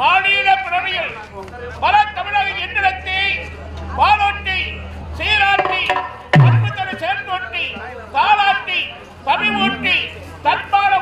மாநில பிறவியில் பல தமிழக எந்திரத்தை பாலோட்டி சீராட்டி அன்புதர சேர்ந்தோட்டி தாளாட்டி தமிழூட்டி தன்பால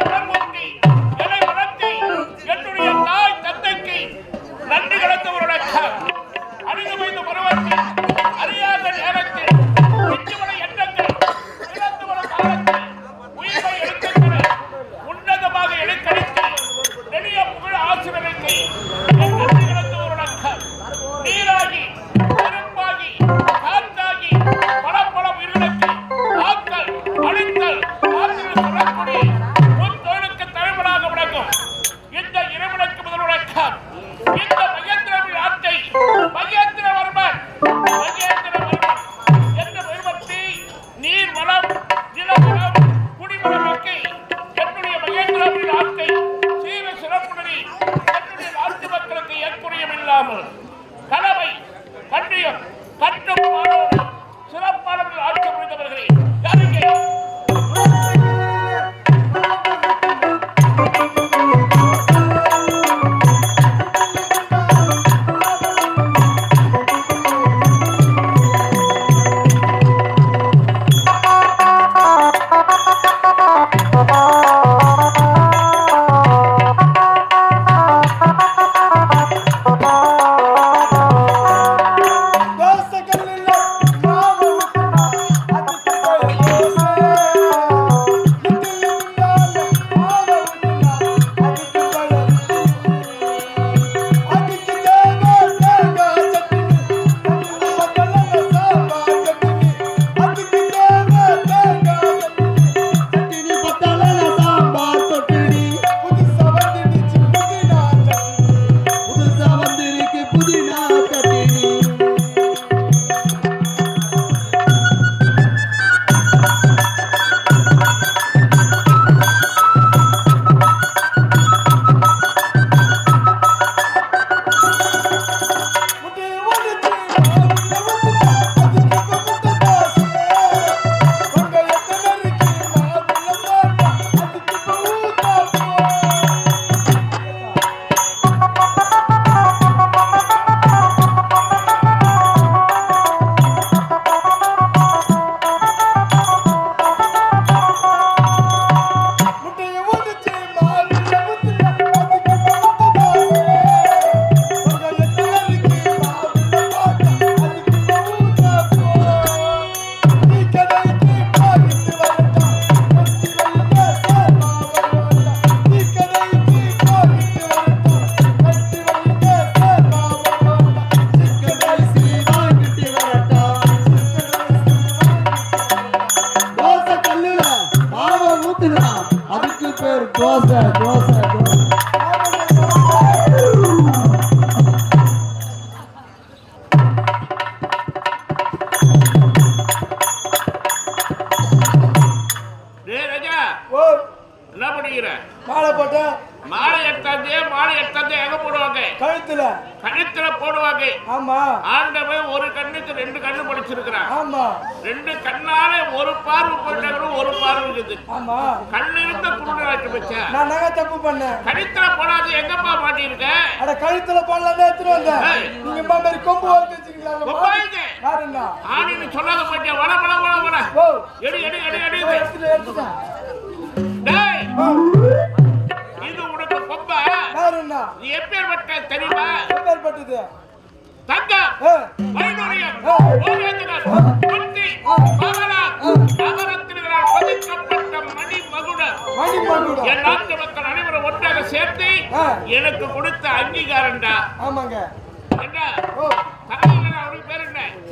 போடுவாங்க ஆமா. ஆண்டவன் ஒரு கண்ணுக்கு ரெண்டு கண்ணு படிச்சிருக்கிறான் ஆமா. ரெண்டு கண்ணால ஒரு பார்வை போயிட்டாங்க ஒரு பார்வை இருக்குது. ஆமா. கண்ணு இருந்த குருடாட்டு வச்சா. நான் நகை தப்பு பண்ணேன். கழுத்துல போடாது எங்கப்பா மாட்டியிருக்க? அட கழுத்துல போடலாம் எடுத்துட்டு வந்தேன். ஏய். நீங்க அம்மா மாதிரி கொம்பு வளர்த்து வச்சிருக்கீங்களா? ஆணின்னு சொல்லாத மாட்டியா வட வட வட வட. ஓ. எடு எடு எடு எடு. எடுத்துட்டு எடுத்துட்டேன் டேய். இது உனக்கு கொம்பா? நீ எப்பேற்பட்ட தெரியுமா? எப்பேற்பட்டது? வைடூரியம். ஓவேந்தனர் முத்தி பவனா நகரத்தினால் பதிக்கப்பட்ட மணி மகுடர் மணி மகுடம் என் நாட்டு மக்கள் அனைவரும் ஒன்றாக சேர்த்து ஆ. எனக்கு கொடுத்த அங்கீகாரம்டா. ஆமாங்க.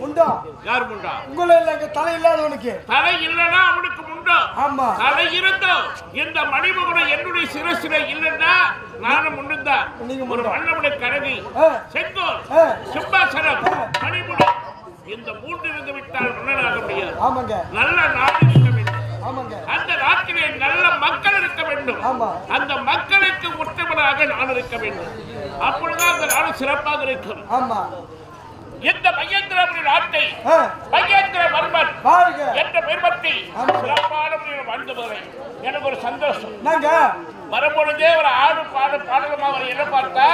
முண்டா. யார் முண்டா? உங்கள இல்ல தலை இல்லாதவனுக்கு. தலை இல்லைன்னா அவனுக்கு முண்டா. ஆமா. தலை இருந்தோ இந்த மணிமகுடம் என்னுடைய சிரசில இல்லைன்னா நானும் முன்னுந்தான் நீங்க ஒரு முன்னும். மன்னமுடைய கரவி. செங்கோல். ஆ. சிம்மாசனம். ஆ. மணிமுடி இந்த மூன்று இருந்து விட்டால் மன்னனாக முடியாது. ஆமாங்க. நல்ல நாடு அந்த நாட்டிலே நல்ல மக்கள் இருக்க வேண்டும். அந்த மக்களுக்கு உத்தமனாக நான் இருக்க வேண்டும். அப்பொழுதுதான் அந்த நாடு சிறப்பாக இருக்கும். ஆமா. இந்த மகேந்திரபுரி நாட்டை ஆ, மகேந்திர வர்மன் என்ற பெருமத்தை. சிறப்பான முறையில் வாழ்ந்தவரை எனக்கு ஒரு சந்தோஷம். வரும்பொழுதே ஒரு ஆடு பாடு பாடலுமா அவர் என்ன பார்த்தா?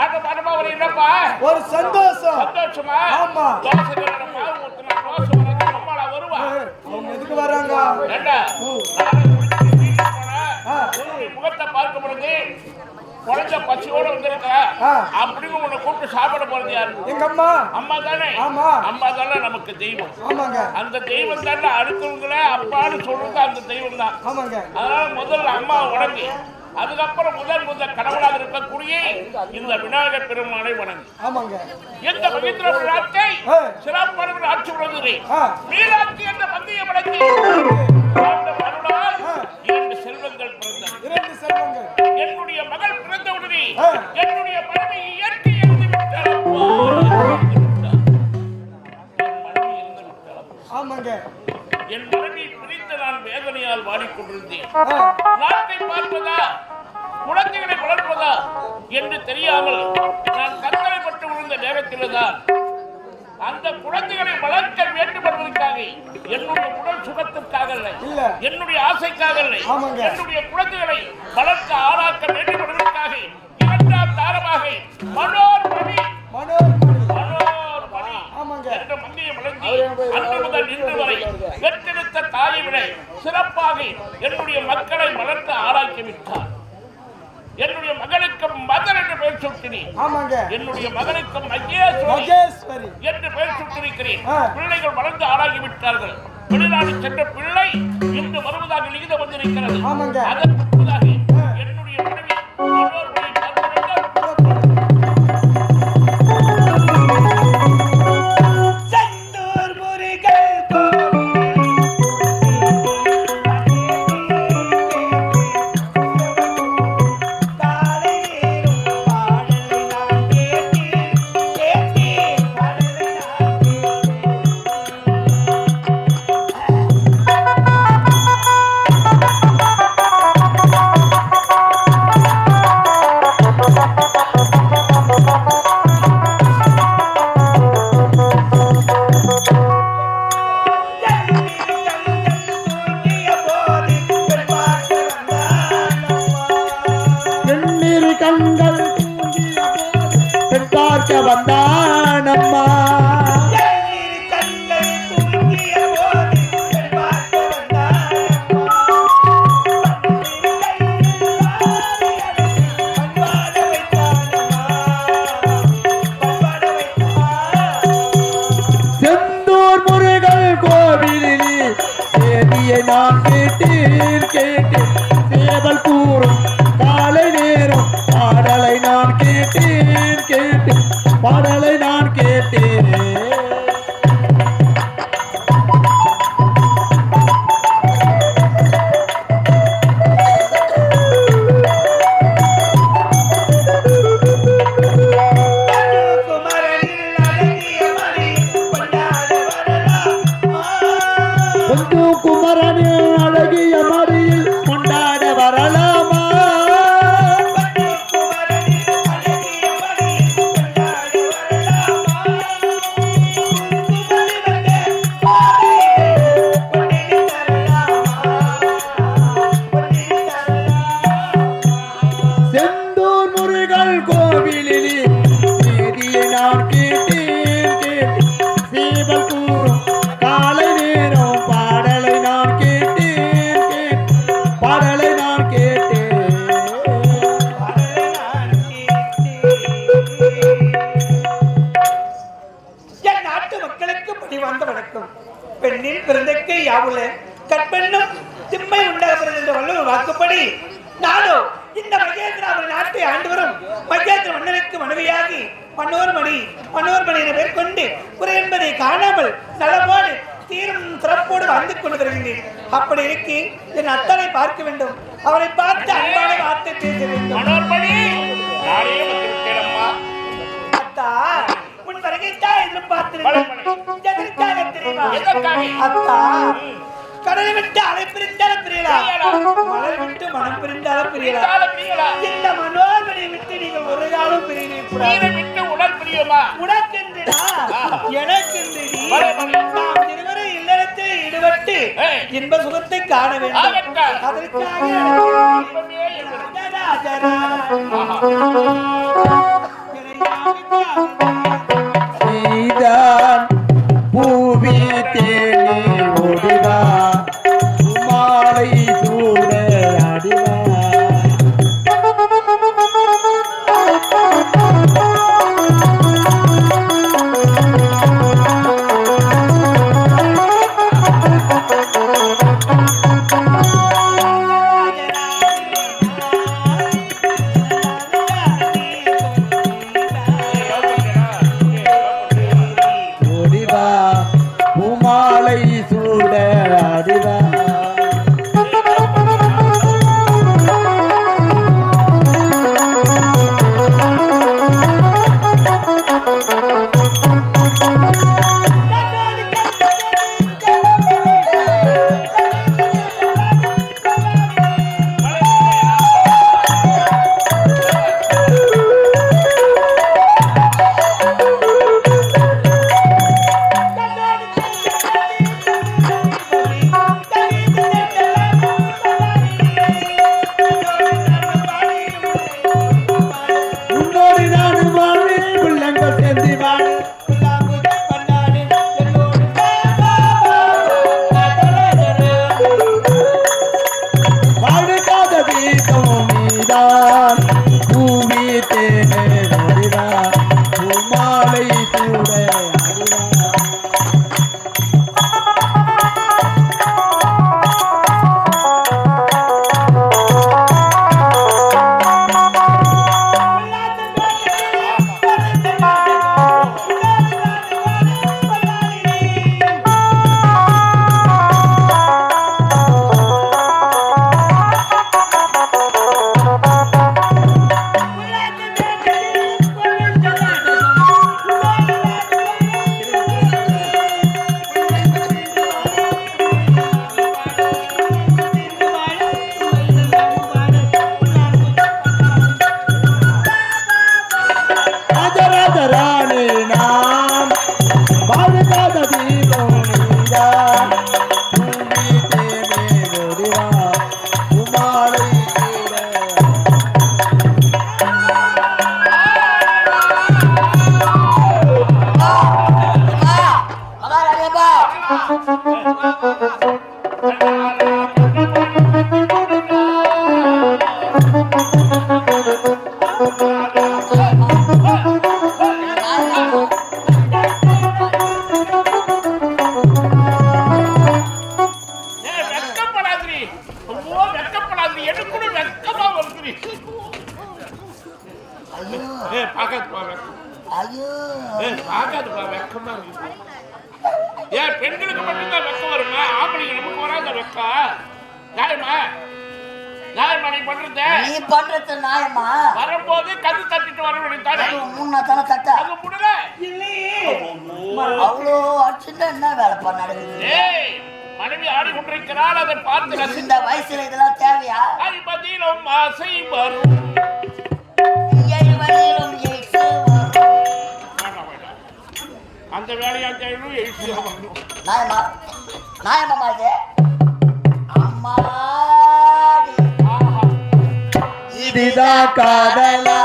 ஆடு பாடுமா அவர் என்னப்பா? ஒரு சந்தோஷம். சந்தோஷமா? ஆமா. தோசை முகத்தை பார்க்கும் பொழுது குழந்தை பசியோட வந்திருக்க. ஆ. அப்படின்னு உன்னை கூப்பிட்டு சாப்பிட போறது யாரு? எங்க அம்மா அம்மா தானே? ஆமா. அம்மா தானே நமக்கு தெய்வம். ஆமாங்க. அந்த தெய்வம் தானே அடுத்தவங்கள அப்பான்னு சொல்றது அந்த தெய்வம் தான். ஆமாங்க. அதனால முதல்ல அம்மா வணங்கி அதுக்கப்புறம் முதல் முதல் கடவுளாக இருக்கக்கூடிய இந்த விநாயகர் பெருமானை வணங்கி. ஆமாங்க. எந்த மகேந்திர விழாத்தை. சிறப்பான ஆட்சி ஆ. மீனாட்சி என்ற பந்தய வழங்கி தெரியாமல் நான் கத்தலைப்பட்டு விழுந்த நேரத்தில்தான் அந்த குழந்தைகளை வளர்க்க வேண்டும் என்பதற்காக என்னுடைய உடல் சுகத்திற்காக இல்லை. என்னுடைய ஆசைக்காக இல்லை. என்னுடைய குழந்தைகளை வளர்க்க ஆளாக்க வேண்டும் என்பதற்காக இரண்டாம் தாரமாக மனோர் மணி மனோர்மணி மனோர் மணி. என்ற மண்ணியை வழங்கி அன்று முதல் இன்று வரை பெற்றெடுத்த தாயை விட சிறப்பாக என்னுடைய மக்களை வளர்த்து ஆளாக்கி விட்டார் என்னுடைய மகளுக்கு மதர் என்று பெயர் சுட்டினேன். ஆமாங்க. என்னுடைய மகனுக்கு மகேஸ்வரி என்று பெயர் சுட்டிருக்கிறேன். பிள்ளைகள் வளர்ந்து ஆளாகி விட்டார்கள் வெளிநாடு சென்ற பிள்ளை இன்று வருவதாக லிகிதம் வந்திருக்கிறது. அதற்கு யாவுல கற்பெண்ணும் திம்மை உண்டாகிறது என்ற வள்ளுவர் வாக்குப்படி. நானோ இந்த மகேந்திராவின் நாட்டை ஆண்டு வரும் மகேந்திர மன்னனுக்கு மனைவியாகி மன்னோர் மணி மன்னோர் மணி என கொண்டு குறை என்பதை காணாமல் நலமோடு தீரும் சிறப்போடு வந்து கொண்டிருக்கிறேன் அப்படி இருக்கி என் அத்தனை பார்க்க வேண்டும். அவரை பார்த்து அன்பான வார்த்தை பேச வேண்டும். அத்தா எதற்காக தெரியுமா? எதற்காக? அத்தா கடலை விட்டு அலை பிரிந்தாலும் பிரியலா? பிரியலா. விட்டு மனம் பிரிந்தாலும் பிரியலா? பிரிந்தாலும் பிரியலா? இந்த மனோர்மனை விட்டு நீங்கள் ஒரு காலம் பிரியவே கூடாது விட்டு உடல் பிரியுமா மலர்மணி. நாம் இருவரும் இல்லறத்தில் ஈடுபட்டு ஏய். இன்ப சுகத்தை காண வேண்டும். அதற்காக. என்பது. நீ பண்றது நியாயமா? வரும்போது கது தட்டிட்டு வர வேண்டியதானே அது மூணு தானே தட்ட. அது முடியல. இல்லையே. அவ்வளோ அடிச்சுட்டு என்ன வேலை பண்ண மனைவி ஆடிக்கொண்டிருக்கிறாள் அதை பார்த்து இந்த வயசுல இதெல்லாம் தேவையா? ஐம்பதிலும் ஆசை வரும். அந்த வேலையா செய்யணும் நியாயமா? நியாயமா இது? அம்மாடி ஆஹா ఇదిదా కాదలా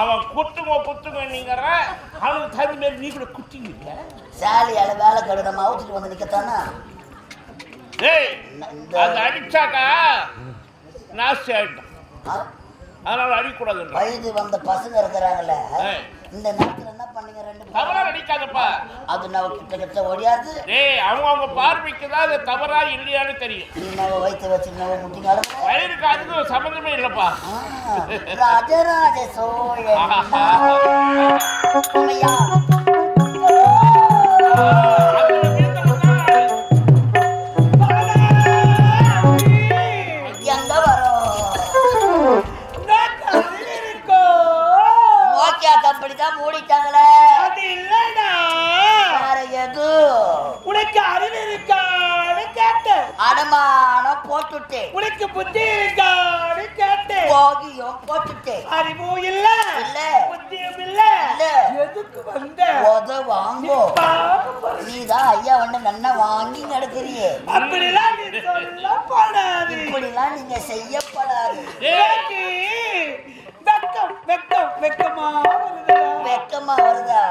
அவன் குத்துங்க குத்துங்க நீங்கிற அவனுக்கு தகுந்த மாரி நீ கூட குத்திங்க இல்லை சாலி அல வேலை கடனை அவுத்துட்டு வந்து நிற்கத்தானா ஏய் அது அடிச்சாக்கா நாஸ்தி ஆகிட்டான் அதனால அடிக்கக்கூடாது வயது வந்த பசங்க இருக்கிறாங்களே. இந்த நேரத்துல என்ன பண்ணீங்க? ரெண்டு? தவறா அடிக்காதப்பா அது நம்ம கிட்ட கிட்ட ஓடியாது. டேய் அவங்க அவங்க பார்வைக்கு தான் அது தவறா இல்லையான்னு தெரியும். நீ நவ வயிற்று வச்சு நவ முட்டிங்கால வயிறுக்கு அதுக்கு சம்மந்தமே இல்லப்பா. ராஜராஜ சோழன். அம்மையா. அனுமானம் போட்டுட்டேன். உனக்கு புத்தி இருக்கான்னு கேட்டேன். போகியம் போட்டுட்டேன். அறிவும் இல்ல இல்ல. புத்தியும் இல்ல. இல்ல. எதுக்கு வந்த? உத வாங்கோ. நீதான் ஐயா ஒண்ணு நன்ன வாங்கி நடக்கிறியே. அப்படிலாம் நீ சொல்லப்படாது இப்படிலாம் நீங்க செய்யப்படாது. வெக்கம் வெக்கம் வெக்கமா வருதா? வெக்கமா வருதா?